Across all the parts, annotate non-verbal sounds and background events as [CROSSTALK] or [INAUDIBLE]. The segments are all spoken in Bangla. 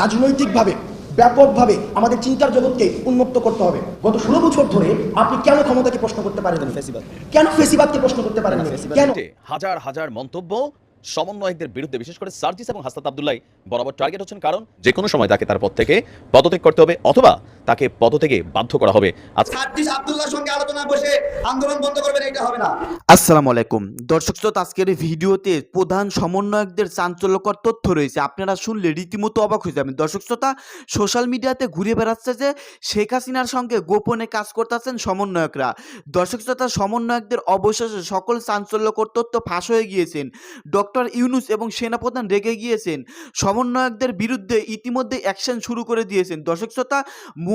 রাজনৈতিকভাবে ব্যাপকভাবে আমাদের চিন্তার জগৎকে উন্মুক্ত করতে হবে। গত ষোলো বছর ধরে আপনি কেন ক্ষমতাকে প্রশ্ন করতে পারেন কেন ফেসিবাদকে প্রশ্ন করতে পারেন কেন? হাজার হাজার মন্তব্য সমন্বয়কদের বিরুদ্ধে বিশেষ করে সার্জিস এবং হাস্তাত আবদুল্লাহ বরাবর টার্গেট হচ্ছেন কারণ যে কোনো সময় তাকে তার পদ থেকে পদত্যাগ করতে হবে অথবা তাকে পদ থেকে বাধ্য করা হবে। আজকে সার্জিস আব্দুল্লাহর সঙ্গে আলোচনা বসে আন্দোলন বন্ধ করবেন এটা হবে না। আসসালামু আলাইকুম। দর্শক শ্রোতা আজকের ভিডিওতে প্রধান সমন্বয়কদের চাঞ্চল্যকর তথ্য রয়েছে। আপনারা শুনলে রীতিমতো অবাক হয়ে যাবেন। দর্শক শ্রোতা সোশ্যাল মিডিয়াতে ঘুরে বেড়াচ্ছে যে শেখ হাসিনার সঙ্গে গোপনে কাজ করতেছেন সমন্বয়করা। দর্শক শ্রোতা সমন্বয়কদের অবশেষে সকল চাঞ্চল্যকর তথ্য ফাঁস হয়ে গিয়েছেন। ডক্টর ইউনুস এবং সেনাপ্রধান রেগে গিয়েছেন। সমন্বয়কদের বিরুদ্ধে ইতিমধ্যে অ্যাকশন শুরু করে দিয়েছেন। দর্শক শ্রোতা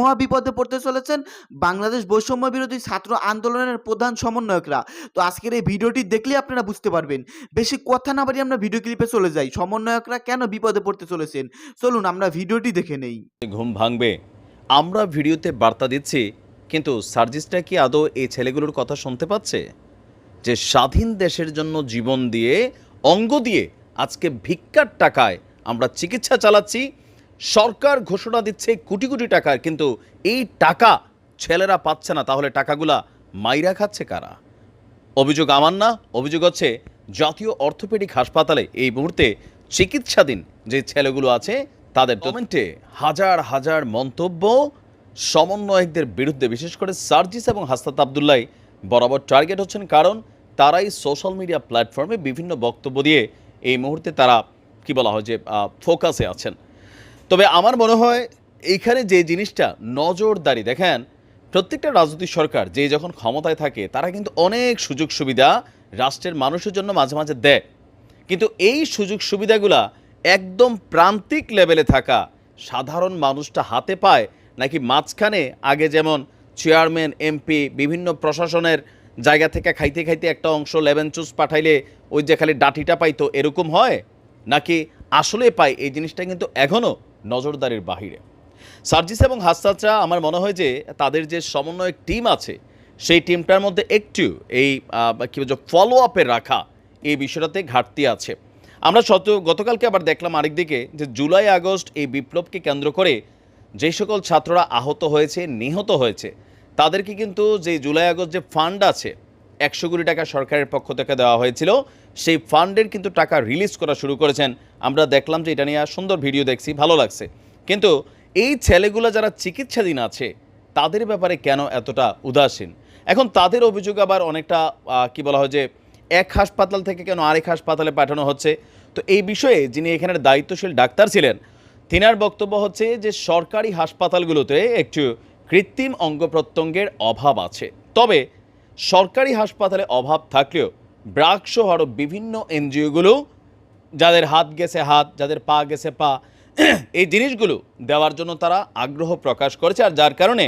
মহা বিপদে পড়তে চলেছেন বাংলাদেশ বৈষম্য বিরোধী ছাত্র আন্দোলনের প্রধান সমন্বয়করা। তো আজকের এই ভিডিওটি দেখলে আপনারা বুঝতে পারবেন। বেশি কথা না বাড়িয়ে আমরা ভিডিও ক্লিপে চলে যাই। সমন্বয়করা কেন বিপদে পড়তে চলেছেন? চলুন আমরা ভিডিওটি দেখে নেই। ঘুম ভাঙবে। আমরা ভিডিওতে বার্তা দিচ্ছি, কিন্তু সার্জিসটা কি আদৌ এই ছেলেগুলোর কথা শুনতে পাচ্ছে? যে স্বাধীন দেশের জন্য জীবন দিয়ে, অঙ্গ দিয়ে আজকে ভিক্ষার টাকায় আমরা চিকিৎসা চালাচ্ছি সরকার ঘোষণা দিচ্ছে কোটি কোটি টাকার কিন্তু এই টাকা ছেলেরা পাচ্ছে না তাহলে টাকাগুলা মাইরা খাচ্ছে কারা? অভিযোগ আমার না অভিযোগ হচ্ছে জাতীয় অর্থোপেডিক হাসপাতালে এই মুহূর্তে চিকিৎসাধীন যে ছেলেগুলো আছে তাদের কমেন্টে হাজার হাজার মন্তব্য সমন্বয়কদের বিরুদ্ধে বিশেষ করে সার্জিস এবং হাস্তাত আবদুল্লাহ বরাবর টার্গেট হচ্ছেন কারণ তারাই সোশ্যাল মিডিয়া প্ল্যাটফর্মে বিভিন্ন বক্তব্য দিয়ে এই মুহূর্তে তারা কি বলা হয় যে ফোকাসে আছেন। তবে আমার মনে হয় এইখানে যে জিনিসটা নজরদারি, দেখেন, প্রত্যেকটা রাজনৈতিক সরকার যে যখন ক্ষমতায় থাকে, তারা কিন্তু অনেক সুযোগ সুবিধা রাষ্ট্রের মানুষের জন্য মাঝে মাঝে দেয়। কিন্তু এই সুযোগ সুবিধাগুলা একদম প্রান্তিক লেভেলে থাকা সাধারণ মানুষটা হাতে পায়, নাকি মাঝখানে আগে যেমন চেয়ারম্যান, এমপি, বিভিন্ন প্রশাসনের জায়গা থেকে খাইতে খাইতে একটা অংশ লেবেন চুস পাঠাইলে ওই যে খালি ডাটিটা পাইতো, এরকম হয়? নাকি আসলে পায়? এই জিনিসটা কিন্তু এখনও নজরদারির বাহিরে। সার্জিস এবং হাসাচা আমার মনে হয় যে তাদের যে সমন্বয়ক টিম আছে, সেই টিমটার মধ্যে একটু এই কি বলছো ফলো আপে রাখা এই বিষয়টাতে ঘাটতি আছে। আমরা শত গতকালকে আবার দেখলাম আরেকদিকে যে জুলাই, আগস্ট এই বিপ্লবকে কেন্দ্র করে যে সকল ছাত্ররা আহত হয়েছে, নিহত হয়েছে, তাদেরকে কিন্তু যে জুলাই, আগস্ট যে ফান্ড আছে একশো কোটি টাকা সরকারের পক্ষ থেকে দেওয়া হয়েছিল। সেই ফান্ডের কিন্তু টাকা রিলিজ করা শুরু করেছেন। আমরা দেখলাম যে এটা নিয়ে সুন্দর ভিডিও দেখছি, ভালো লাগছে। কিন্তু এই ছেলেগুলো যারা চিকিৎসাধীন আছে, তাদের ব্যাপারে কেন এতটা উদাসীন? এখন তাদের অভিযোগ আবার অনেকটা কি বলা হয় যে, এক হাসপাতাল থেকে কেন আরেক হাসপাতালে পাঠানো হচ্ছে? তো এই বিষয়ে যিনি এখানের দায়িত্বশীল ডাক্তার ছিলেন, তিনার বক্তব্য হচ্ছে যে সরকারি হাসপাতালগুলোতে একটু কৃত্রিম অঙ্গ প্রত্যঙ্গের অভাব আছে। তবে সরকারি হাসপাতালে অভাব থাকলেও ব্রাকসহ আরও বিভিন্ন এনজিওগুলো যাদের হাত গেছে হাত, যাদের পা গেছে পা, [CLEARS THROAT] এই জিনিসগুলো দেওয়ার জন্য তারা আগ্রহ প্রকাশ করেছে আর যার কারণে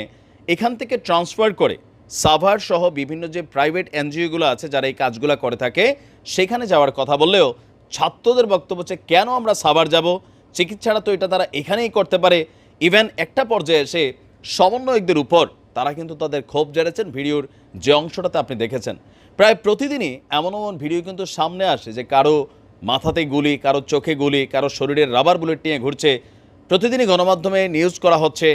এখান থেকে ট্রান্সফার করে সাভার সহ বিভিন্ন যে প্রাইভেট এনজিওগুলো আছে যারা এই কাজগুলো করে থাকে, সেখানে যাওয়ার কথা বললেও ছাত্রদের বক্তব্য হচ্ছে, কেন আমরা সাভার যাব? চিকিৎসাটা তো এটা তারা এখানেই করতে পারে। ইভেন একটা পর্যায়ে এসে সমন্বয়কদের উপর তারা কিন্তু তাদের ক্ষোভ জেড়েছেন, ভিডিওর যে অংশটাতে আপনি দেখেছেন। প্রায় প্রতিদিনই এমন এমন ভিডিও কিন্তু সামনে আসে যে কারও মাথাতে গুলি, কারও চোখে গুলি, কারও শরীরের রাবার বুলেট নিয়ে ঘুরছে। প্রতিদিনই গণমাধ্যমে নিউজ করা হচ্ছে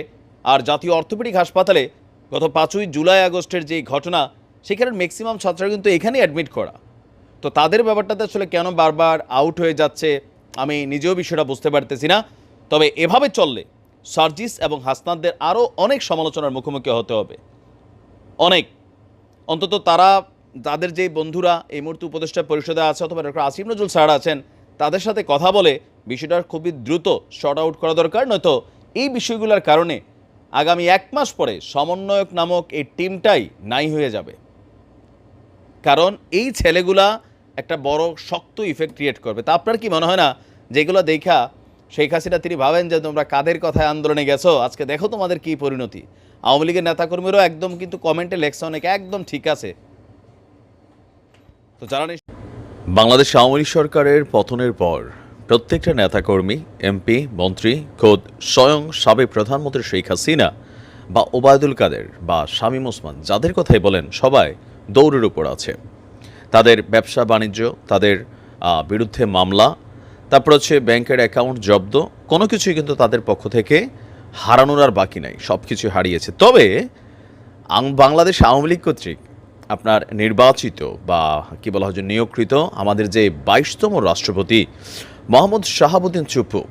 আর জাতীয় অর্থোপেডিক হাসপাতালে গত পাঁচই জুলাই আগস্টের যে ঘটনা সেখানে ম্যাক্সিমাম ছাত্ররা কিন্তু এখানেই অ্যাডমিট করা। তো তাদের ব্যাপারটাতে আসলে কেন বারবার আউট হয়ে যাচ্ছে, আমি নিজেও বিষয়টা বুঝতে পারতেছি না। তবে এভাবে চললে সার্জিস এবং হাসনাদদের আরও অনেক সমালোচনার মুখোমুখি হতে হবে। অনেক। অন্তত তারা, তাদের যে বন্ধুরা এই মুহূর্তে উপদেষ্টা পরিষদে আছে অথবা ডক্টর আসিম নজরুল স্যার আছেন, তাদের সাথে কথা বলে বিষয়টার খুবই দ্রুত শর্ট আউট করা দরকার। নয়তো এই বিষয়গুলোর কারণে আগামী এক মাস পরে সমন্বয়ক নামক এই টিমটাই নাই হয়ে যাবে। কারণ এই ছেলেগুলা একটা বড় শক্ত ইফেক্ট ক্রিয়েট করবে। তা আপনার কি মনে হয় না? যেগুলো দেখা শেখ হাসিনা, তিনি ভাবেন যে তোমরা কাদের কথায় আন্দোলনে গেছো? আজকে দেখো তোমাদের কি পরিণতি। আওয়ামী লীগের নেতাকর্মীরাও একদম কিন্তু কমেন্টে লেখছে অনেকে, একদম ঠিক আছে। তো যারা বাংলাদেশ আওয়ামী লীগ সরকারের পতনের পর প্রত্যেকটা নেতাকর্মী, এমপি, মন্ত্রী, খোদ স্বয়ং সাবেক প্রধানমন্ত্রী শেখ হাসিনা বা ওবায়দুল কাদের বা শামীম ওসমান, যাদের কথাই বলেন, সবাই দৌড়ের উপর আছে। তাদের ব্যবসা, বাণিজ্য, তাদের বিরুদ্ধে মামলা তারপর হচ্ছে ব্যাংকের অ্যাকাউন্ট জব্দ, কোনো কিছুই কিন্তু তাদের পক্ষ থেকে হারানোর আর বাকি নাই সব কিছু হারিয়েছে। তবে বাংলাদেশ আওয়ামী লীগ কর্তৃক আপনার নির্বাচিত বা কি বলা হয় যে নিয়োগকৃত আমাদের যে বাইশতম রাষ্ট্রপতি মোহাম্মদ শাহাবুদ্দিন চুপু,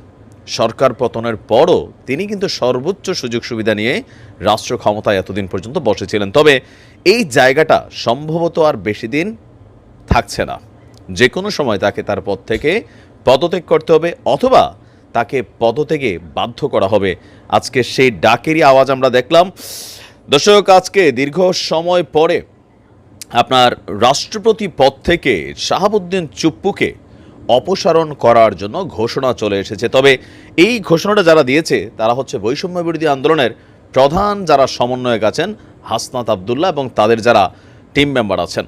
সরকার পতনের পরও তিনি কিন্তু সর্বোচ্চ সুযোগ সুবিধা নিয়ে রাষ্ট্র ক্ষমতায় এতদিন পর্যন্ত বসেছিলেন। তবে এই জায়গাটা সম্ভবত আর বেশি দিন থাকছে না। যে কোনো সময় তাকে তার পদ থেকে পদত্যাগ করতে হবে অথবা তাকে পদত্যাগে বাধ্য করা হবে। আজকে সেই ডাকেরই আওয়াজ আমরা দেখলাম। দর্শক, আজকে দীর্ঘ সময় পরে আপনার রাষ্ট্রপতি পদ থেকে শাহাবুদ্দিন চুপ্পুকে অপসারণ করার জন্য ঘোষণা চলে এসেছে। তবে এই ঘোষণাটা যারা দিয়েছে, তারা হচ্ছে বৈষম্য বিরোধী আন্দোলনের প্রধান যারা সমন্বয়ক আছেন হাসনাত আবদুল্লাহ এবং তাদের যারা টিম মেম্বার আছেন।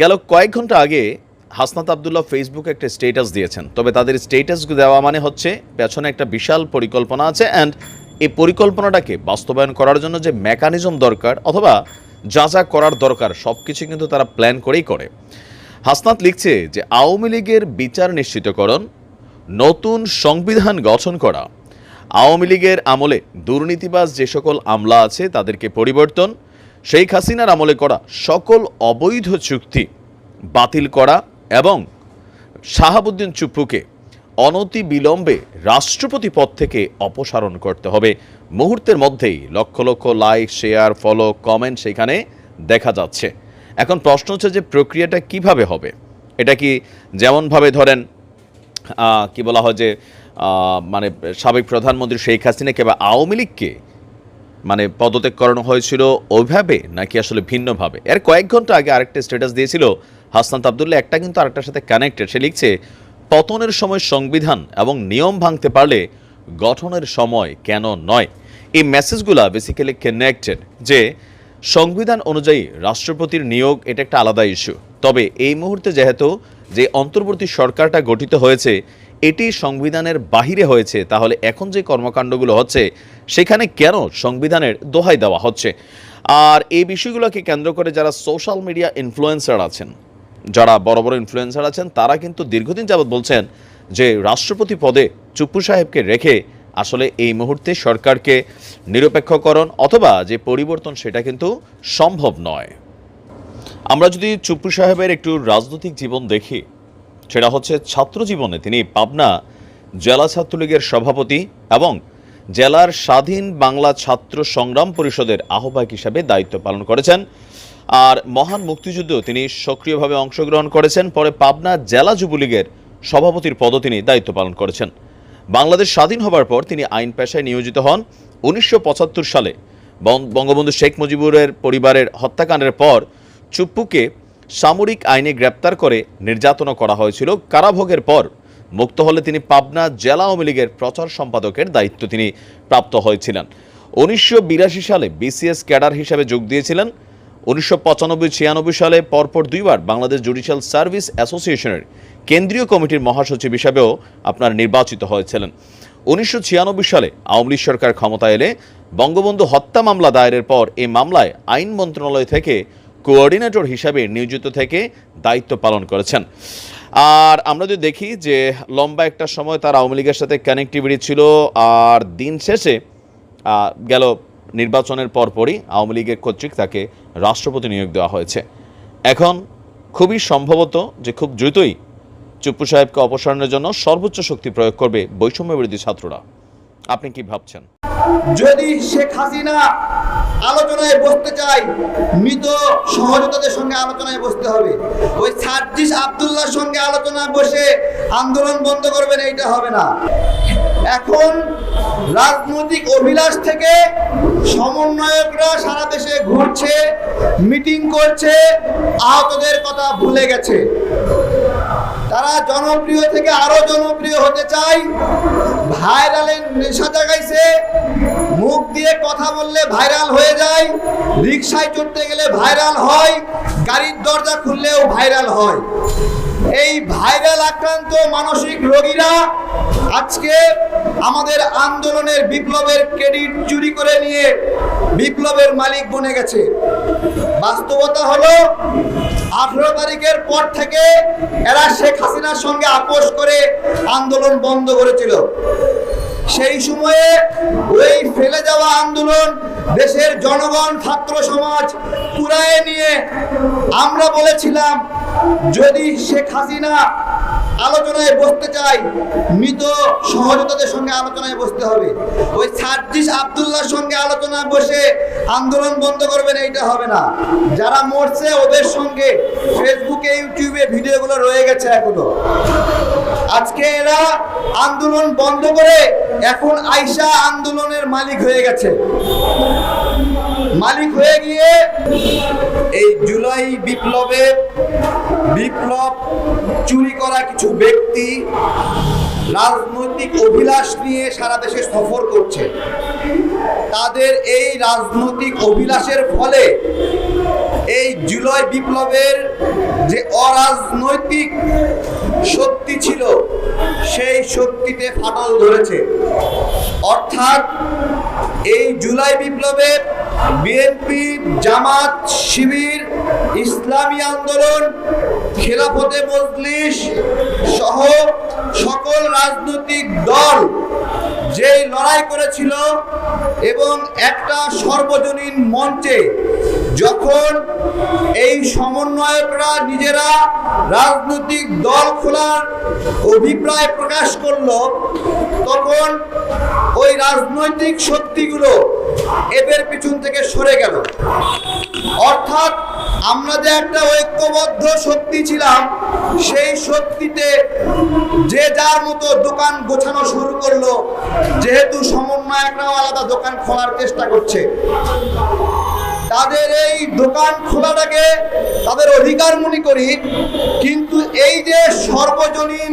গেল কয়েক ঘণ্টা আগে হাসনাত আবদুল্লাহ ফেসবুকে একটা স্টেটাস দিয়েছেন। তবে তাদের স্টেটাস দেওয়া মানে হচ্ছে পেছনে একটা বিশাল পরিকল্পনা আছে অ্যান্ড এই পরিকল্পনাটাকে বাস্তবায়ন করার জন্য যে মেকানিজম দরকার অথবা যা যা করার দরকার সব কিছু কিন্তু তারা প্ল্যান করেই করে। হাসনাত লিখছে যে আওয়ামী লীগের বিচার নিশ্চিতকরণ, নতুন সংবিধান গঠন করা, আওয়ামী লীগের আমলে দুর্নীতিবাজ যে সকল আমলা আছে তাদেরকে পরিবর্তন, শেখ হাসিনার আমলে করা সকল অবৈধ চুক্তি বাতিল করা এবং শাহাবুদ্দিন চুপ্পুকে অনতি বিলম্বে রাষ্ট্রপতি পদ থেকে অপসারণ করতে হবে। মুহূর্তের মধ্যেই lakh lakh like, share, follow, comment সেখানে দেখা যাচ্ছে। এখন প্রশ্ন হচ্ছে যে প্রক্রিয়াটা কীভাবে হবে? এটা কি যেমনভাবে ধরেন কি বলা হয় যে মানে সাবেক প্রধানমন্ত্রী শেখ হাসিনাকে বা আওয়ামী লীগকে মানে পদত্যাগ করানো হয়েছিল ওইভাবে নাকি আসলে ভিন্নভাবে? এর কয়েক ঘণ্টা আগে আরেকটা স্ট্যাটাস দিয়েছিল হাসনাত আবদুল্লাহ একটা কিন্তু আরেকটার সাথে কানেক্টেড সে লিখছে, পতনের সময় সংবিধান এবং নিয়ম ভাঙতে পারলে গঠনের সময় কেন নয়? এই মেসেজগুলা বেসিক্যালি কানেক্টেড যে সংবিধান অনুযায়ী রাষ্ট্রপতির নিয়োগ এটা একটা আলাদা ইস্যু তবে এই মুহূর্তে যেহেতু যে অন্তর্বর্তী সরকারটা গঠিত হয়েছে, এটি সংবিধানের বাহিরে হয়েছে, তাহলে এখন যে কর্মকাণ্ডগুলো হচ্ছে, সেখানে কেন সংবিধানের দোহাই দেওয়া হচ্ছে? আর এই বিষয়গুলোকে কেন্দ্র করে যারা সোশ্যাল মিডিয়া ইনফ্লুয়েন্সার আছেন যারা বড় বড় ইনফ্লুয়েন্সার আছেন, তারা কিন্তু দীর্ঘদিন যাবৎ বলছেন যে রাষ্ট্রপতি পদে চুপ্পু সাহেবকে রেখে আসলে এই মুহূর্তে সরকারকে নিরপেক্ষকরণ অথবা যে পরিবর্তন সেটা কিন্তু সম্ভব নয়। আমরা যদি চুপ্পু সাহেবের একটু রাজনৈতিক জীবন দেখি, সেটা হচ্ছে ছাত্র জীবনে তিনি পাবনা জেলা ছাত্রলীগের সভাপতি এবং জেলার স্বাধীন বাংলা ছাত্র সংগ্রাম পরিষদের আহ্বায়ক হিসাবে দায়িত্ব পালন করেছেন। আর মহান মুক্তিযুদ্ধেও তিনি সক্রিয়ভাবে অংশগ্রহণ করেছেন। পরে পাবনা জেলা যুবলীগের সভাপতির পদও তিনি দায়িত্ব পালন করেছেন। বাংলাদেশ স্বাধীন হবার পর তিনি আইন পেশায় নিয়োজিত হন। উনিশশো সালে বঙ্গবন্ধু শেখ মুজিবুরের পরিবারের হত্যাকাণ্ডের পর চুপ্পুকে সামরিক আইনে গ্রেপ্তার করে নির্যাতনা করা হয়েছিল। কারাভোগের পর মুক্ত হলে তিনি পাবনা জেলা আওয়ামী লীগের প্রচার সম্পাদকের দায়িত্ব তিনি প্রাপ্ত হয়েছিলেন। উনিশশো বিরাশি সালে বিসিএস ক্যাডার হিসেবে যোগ দিয়েছিলেন। উনিশশো পঁচানব্বই ছিয়ানব্বই সালে পরপর দুইবার বাংলাদেশ জুডিশিয়াল সার্ভিস অ্যাসোসিয়েশনের কেন্দ্রীয় কমিটির মহাসচিব হিসাবেও আপনার নির্বাচিত হয়েছিলেন। উনিশশো ছিয়ানব্বই সালে আওয়ামী লীগ সরকার ক্ষমতায় এলে বঙ্গবন্ধু হত্যা মামলা দায়েরের পর এই মামলায় আইন মন্ত্রণালয় থেকে কোঅর্ডিনেটর হিসাবে নিয়োজিত থেকে দায়িত্ব পালন করেছেন। আর আমরা যদি দেখি যে লম্বা একটা সময় তার আওয়ামী লীগের সাথে কানেক্টিভিটি ছিল, আর দিন শেষে গেল নির্বাচনের পরপরই আওয়ামী লীগের কর্তৃক তাকে রাষ্ট্রপতি নিয়োগ দেওয়া হয়েছে। এখন খুবই সম্ভবত যে খুব দ্রুতই চুপ্পু সাহেবকে অপসারণের জন্য সর্বোচ্চ শক্তি প্রয়োগ করবে বৈষম্য বিরোধী ছাত্ররা। আপনি কি ভাবছেন? যদি শেখ হাসিনা আলোচনায় বসতে চায়, মৃত সহযোগীদের সঙ্গে আলোচনায় বসতে হবে। ওই সার্জিস আবদুল্লাহর সঙ্গে আলোচনায় বসে আন্দোলন বন্ধ করবেন, এইটা হবে না। এখন রাজনৈতিক অভিলাষ থেকে সমন্বয়করা সারা দেশে ঘুরছে, মিটিং করছে, আহতদের কথা ভুলে গেছে। তারা জনপ্রিয় থেকে আরও জনপ্রিয় হতে চায়। ভাইরালের নেশা জাগাইছে, মুখ দিয়ে কথা বললে ভাইরাল হয়ে যায় রিক্সায় চড়তে গেলে ভাইরাল হয়, গাড়ির দরজা খুললেও ভাইরাল হয়। এই ভাইরাল আক্রান্ত মানসিক রোগীরা আজকে আমাদের আন্দোলনের বিপ্লবের ক্রেডিট চুরি করে নিয়ে বিপ্লবের মালিক বনে গেছে। বাস্তবতা হলো, আঠেরো তারিখের পর থেকে এরা শেখ হাসিনার সঙ্গে আপোষ করে আন্দোলন বন্ধ করেছিল। সেই সময়ে ওই ফেলে যাওয়া আন্দোলন দেশের জনগণ, ছাত্র সমাজ পুরায় নিয়ে আমরা বলেছিলাম, যদি শেখ হাসিনা আলোচনায় বসতে চাই মৃত সহযোগীদের সঙ্গে আলোচনায় বসতে হবে। ওই সার্জিস আবদুল্লাহর সঙ্গে আলোচনায় বসে আন্দোলন বন্ধ করবেন, এইটা হবে না। যারা মরছে, ওদের সঙ্গে ফেসবুকে ইউটিউবে ভিডিওগুলো রয়ে গেছে এখনও। আজকে এরা আন্দোলন বন্ধ করে এখন আইসা আন্দোলনের মালিক হয়ে গেছে। মালিক হয়ে গিয়ে এই জুলাই বিপ্লবে বিপ্লব চুরি করা কিছু ব্যক্তি রাজনৈতিক অভিলাষ নিয়ে সারা দেশে সফর করছে। তাদের এই রাজনৈতিক অভিলাষের ফলে এই জুলাই বিপ্লবের যে অরাজনৈতিক শক্তি ছিল, সেই শক্তিতে ফাটল ধরেছে। অর্থাৎ এই জুলাই বিপ্লবে বিএনপি জামাত শিবির, ইসলামী আন্দোলন, খেলাফতে মজলিস সহ সকল রাজনৈতিক দল যেই লড়াই করেছিল এবং একটা সর্বজনীন মঞ্চে যখন এই সমন্বয়করা নিজেরা রাজনৈতিক দল খোলার অভিপ্রায় প্রকাশ করল, তখন ওই রাজনৈতিক শক্তিগুলো এদের পিছন থেকে সরে গেল। অর্থাৎ আমরা যে একটা ঐক্যবদ্ধ শক্তি ছিলাম, সেই শক্তিতে যে যার মতো দোকান গোছানো শুরু করল, যেহেতু সমন্বয়করাও আলাদা দোকান খোলার চেষ্টা করছে। তাদের এই দোকান খোলাটাকে তাদের অধিকার মনে করি, কিন্তু এই যে সর্বজনীন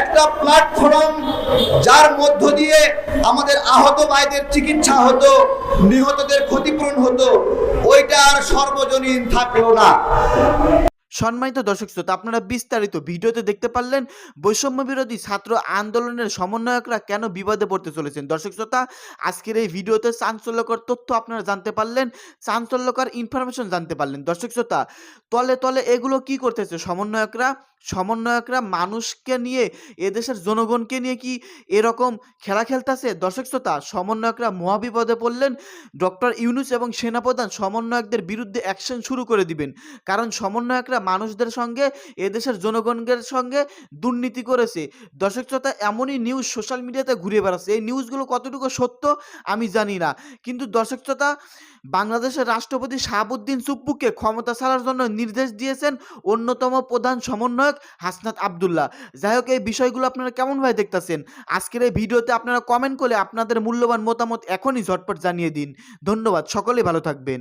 একটা প্ল্যাটফর্ম যার মধ্য দিয়ে আমাদের আহত ভাইদের চিকিৎসা হতো, নিহতদের ক্ষতিপূরণ হতো, ওইটা আর সর্বজনীন থাকল না। সম্মানিত দর্শক শ্রোতা, আপনারা বিস্তারিত ভিডিওতে দেখতে পারলেন বৈষম্য বিরোধী ছাত্র আন্দোলনের সমন্বয়করা কেন বিবাদে পড়তে চলেছেন। দর্শক শ্রোতা, আজকের এই ভিডিওতে চাঞ্চল্যকর তথ্য আপনারা জানতে পারলেন, চাঞ্চল্যকর ইনফরমেশন জানতে পারলেন। দর্শক শ্রোতা, তলে তলে এগুলো কি করতেছে? সমন্বয়করা সমন্বয়করা মানুষকে নিয়ে, এদেশের জনগণকে নিয়ে কি এরকম খেলা খেলতেছে? দর্শক শ্রোতা, সমন্বয়করা মহাবিপদে পড়লেন। ডক্টর ইউনুস এবং সেনাপ্রধান সমন্বয়কদের বিরুদ্ধে অ্যাকশন শুরু করে দিবেন। কারণ সমন্বয়করা মানুষদের সঙ্গে, এদেশের জনগণের সঙ্গে দুর্নীতি করেছে। দর্শক শ্রোতা, এমনই নিউজ সোশ্যাল মিডিয়াতে ঘুরে বেড়াচ্ছে। এই নিউজগুলো কতটুকু সত্য, আমি জানি না। কিন্তু দর্শক শ্রোতা, বাংলাদেশের রাষ্ট্রপতি শাহাবুদ্দিন চুপ্পুকে ক্ষমতা ছাড়ার জন্য নির্দেশ দিয়েছেন অন্যতম প্রধান সমন্বয়ক হাসনাত আবদুল্লাহ। যাই হোক, এই বিষয়গুলো আপনারা কেমনভাবে দেখতেছেন? আজকের এই ভিডিওতে আপনারা কমেন্ট করে আপনাদের মূল্যবান মতামত এখনই ঝটপট জানিয়ে দিন। ধন্যবাদ, সকলে ভালো থাকবেন।